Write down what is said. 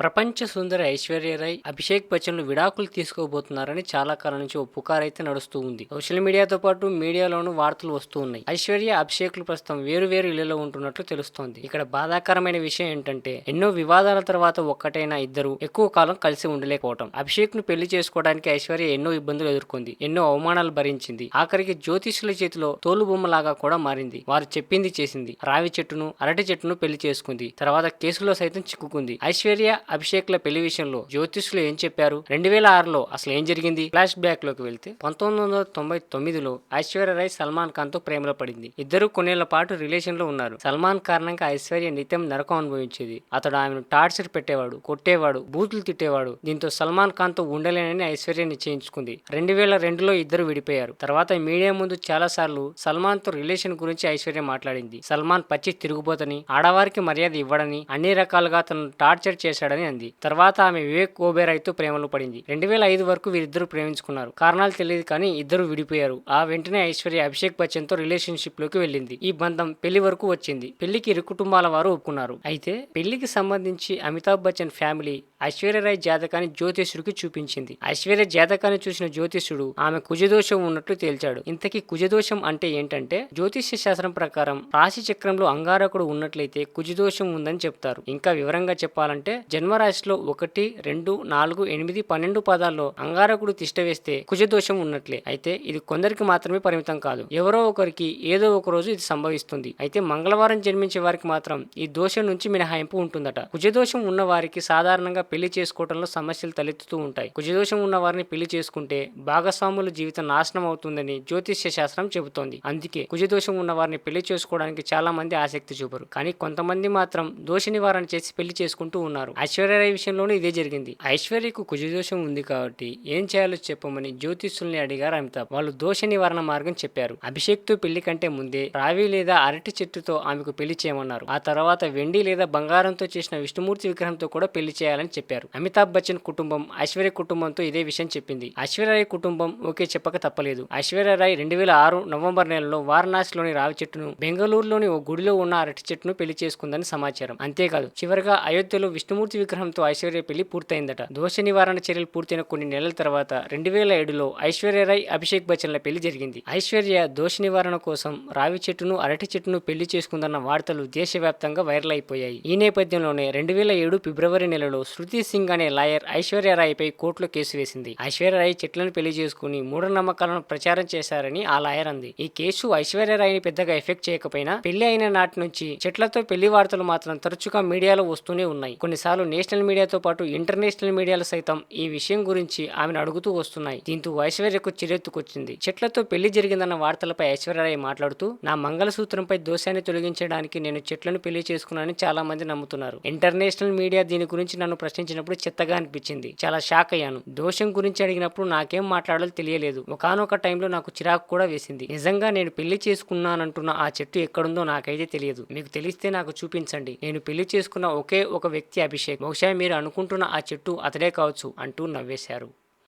ప్రపంచ సుందరి ఐశ్వర్యరాయ్ అభిషేక్ బచ్చన్లు విడాకులు తీసుకోబోతున్నారని చాలా కాలం నుంచి ఓ నడుస్తూ ఉంది. సోషల్ మీడియాతో పాటు మీడియాలోనూ వార్తలు వస్తూ ఉన్నాయి. ఐశ్వర్య అభిషేక్లు ప్రస్తుతం వేరు వేరు ఇళ్ళలో ఉంటున్నట్లు తెలుస్తోంది. ఇక్కడ బాధాకరమైన విషయం ఏంటంటే ఎన్నో వివాదాల తర్వాత ఒక్కటైన ఇద్దరు ఎక్కువ కాలం కలిసి ఉండలేకపోవటం. అభిషేక్ను పెళ్ళి చేసుకోవడానికి ఐశ్వర్య ఎన్నో ఇబ్బందులు ఎదుర్కొంది ఎన్నో అవమానాలు భరించింది. ఆఖరికి జ్యోతిష్యుల చేతిలో తోలుబొమ్మలాగా కూడా మారింది. వారు చెప్పింది చేసింది. రావి చెట్టును అరటి చెట్టును పెళ్ళి చేసుకుంది. తర్వాత కేసులో సైతం చిక్కుకుంది. ఐశ్వర్య అభిషేక్ల పెళ్ళి విషయంలో జ్యోతిష్లు ఏం చెప్పారు? రెండు వేల ఆరులో అసలు ఏం జరిగింది? ఫ్లాష్ బ్యాక్లోకి వెళ్తే పంతొమ్మిది వందల తొంభై తొమ్మిదిలో ఐశ్వర్య రాయ్ సల్మాన్ ఖాన్తో ప్రేమలో పడింది. ఇద్దరు కొన్నేళ్ళ పాటు రిలేషన్లో ఉన్నారు. సల్మాన్ కారణంగా ఐశ్వర్య నిత్యం నరకం అనుభవించేది. అతడు ఆమెను టార్చర్ పెట్టేవాడు కొట్టేవాడు బూతులు తిట్టేవాడు. దీంతో సల్మాన్ ఖాన్తో ఉండలేనని ఐశ్వర్య నిశ్చయించుకుంది. రెండు వేల రెండులో ఇద్దరు విడిపోయారు. తర్వాత మీడియా ముందు చాలా సార్లు సల్మాన్తో రిలేషన్ గురించి ఐశ్వర్య మాట్లాడింది. సల్మాన్ పచ్చి తిరుగుబోతని ఆడవారికి మర్యాద ఇవ్వడని అన్ని రకాలుగా తను టార్చర్ చేశాడని అంది. తర్వాత ఆమె వివేక్ ఓబెరాయ్తో ప్రేమలో పడింది. రెండు వేల ఐదు వరకు వీరిద్దరు ప్రేమించుకున్నారు. కారణాలు తెలియదు కానీ ఇద్దరు విడిపోయారు. ఆ వెంటనే ఐశ్వర్య అభిషేక్ బచ్చన్తో రిలేషన్షిప్లోకి వెళ్ళింది. ఈ బంధం పెళ్ళి వరకు వచ్చింది. పెళ్ళికి ఇరు కుటుంబాల వారు ఒప్పుకున్నారు. అయితే పెళ్ళికి సంబంధించి అమితాబ్ బచ్చన్ ఫ్యామిలీ ఐశ్వర్యరాయ్ జాతకాన్ని జ్యోతిష్యుడికి చూపించింది. ఐశ్వర్య జాతకాన్ని చూసిన జ్యోతిష్యుడు ఆమె కుజదోషం ఉన్నట్లు తేల్చాడు. ఇంతకీ కుజదోషం అంటే ఏంటంటే జ్యోతిష్య శాస్త్రం ప్రకారం రాశి చక్రంలో అంగారకుడు ఉన్నట్లయితే కుజదోషం ఉందని చెప్తారు. ఇంకా వివరంగా చెప్పాలంటే జన్మరాశిలో ఒకటి రెండు నాలుగు ఎనిమిది పన్నెండు పదాల్లో అంగారకుడు తిష్ట వేస్తే కుజదోషం ఉన్నట్లే. అయితే ఇది కొందరికి మాత్రమే పరిమితం కాదు. ఎవరో ఒకరికి ఏదో ఒక రోజు ఇది సంభవిస్తుంది. అయితే మంగళవారం జన్మించే వారికి మాత్రం ఈ దోషం నుంచి మినహాయింపు ఉంటుందట. కుజదోషం ఉన్న వారికి సాధారణంగా పెళ్ళి చేసుకోవడంలో సమస్యలు తలెత్తుతూ ఉంటాయి. కుజదోషం ఉన్న వారిని పెళ్ళి చేసుకుంటే భాగస్వాముల జీవితం నాశనం అవుతుందని జ్యోతిష్య శాస్త్రం చెబుతోంది. అందుకే కుజదోషం ఉన్న వారిని పెళ్ళి చేసుకోవడానికి చాలా మంది ఆసక్తి చూపరు. కానీ కొంతమంది మాత్రం దోష నివారణ చేసి పెళ్ళి చేసుకుంటూ ఉన్నారు. ఐశ్వర్యరాయ్ విషయంలోనూ ఇదే జరిగింది. ఐశ్వర్యకు కుజదోషం ఉంది కాబట్టి ఏం చేయాలో చెప్పమని జ్యోతిష్యుల్ని అడిగారు అమితాబ్. వాళ్ళు దోష నివారణ మార్గం చెప్పారు. అభిషేక్తో పెళ్ళి కంటే ముందే రావి లేదా అరటి చెట్టుతో ఆమెకు పెళ్ళి చేయమన్నారు. ఆ తర్వాత వెండి లేదా బంగారంతో చేసిన విష్ణుమూర్తి విగ్రహంతో కూడా పెళ్ళి చేయాలని చెప్పారు. అమితాబ్ బచ్చన్ కుటుంబం ఐశ్వర్య కుటుంబంతో ఇదే విషయం చెప్పింది. ఐశ్వర్యరాయ్ కుటుంబం ఓకే చెప్పక తప్పలేదు. ఐశ్వర్యరాయ్ రెండు వేల ఆరు నవంబర్ నెలలో వారణాసిలోని రావి చెట్టును బెంగళూరులోని ఓ గుడిలో ఉన్న అరటి చెట్టును పెళ్ళి చేసుకుందని సమాచారం. అంతేకాదు చివరిగా అయోధ్యలో విష్ణుమూర్తి విగ్రహంతో ఐశ్వర్య పెళ్ళి పూర్తయిందట. దోష నివారణ చర్యలు పూర్తయిన కొన్ని నెలల తర్వాత రెండు వేల ఏడులో ఐశ్వర్యరాయ్ అభిషేక్ బచ్చన్ల పెళ్ళి జరిగింది. ఐశ్వర్య దోష నివారణ కోసం రావి చెట్టును అరటి చెట్టును పెళ్ళి చేసుకుందన్న వార్తలు దేశవ్యాప్తంగా వైరల్ అయిపోయాయి. ఈ నేపథ్యంలోనే రెండు వేల ఏడు ఫిబ్రవరి నెలలో శృతి సింగ్ అనే లాయర్ ఐశ్వర్యరాయ్పై కోర్టులో కేసు వేసింది. ఐశ్వర్యరాయ్ చెట్లను పెళ్ళి చేసుకుని మూఢనమ్మకాలను ప్రచారం చేశారని ఆ లాయర్ అంది. ఈ కేసు ఐశ్వర్యరాయ్ని పెద్దగా ఎఫెక్ట్ చేయకపోయినా పెళ్ళి అయిన నాటి నుంచి చెట్లతో పెళ్ళి వార్తలు మాత్రం తరచుగా మీడియాలో వస్తూనే ఉన్నాయి. కొన్నిసార్లు నేషనల్ మీడియాతో పాటు ఇంటర్నేషనల్ మీడియాలు సైతం ఈ విషయం గురించి ఆమెను అడుగుతూ వస్తున్నాయి. దీంతో ఐశ్వర్యకు చిరెత్తుకొచ్చింది. చెట్లతో పెళ్ళి జరిగిందన్న వార్తలపై ఐశ్వర్యరాయ్ మాట్లాడుతూ నా మంగళసూత్రంపై దోషాన్ని తొలగించడానికి నేను చెట్లను పెళ్ళి చేసుకున్నానని చాలా మంది నమ్ముతున్నారు. ఇంటర్నేషనల్ మీడియా దీని గురించి నన్ను ప్రశ్నించినప్పుడు చెత్తగా అనిపించింది. చాలా షాక్ అయ్యాను. దోషం గురించి అడిగినప్పుడు నాకేం మాట్లాడాలో తెలియలేదు. ఒకానొక టైంలో నాకు చిరాకు కూడా వేసింది. నిజంగా నేను పెళ్ళి చేసుకున్నానంటున్న ఆ చెట్టు ఎక్కడుందో నాకైతే తెలియదు. మీకు తెలిస్తే నాకు చూపించండి. నేను పెళ్ళి చేసుకున్న ఒకే ఒక వ్యక్తి అభిషేక్. బహుశా మీరు అనుకుంటున్న ఆ చెట్టు అతడే కావచ్చు అంటూ నవ్వేశారు.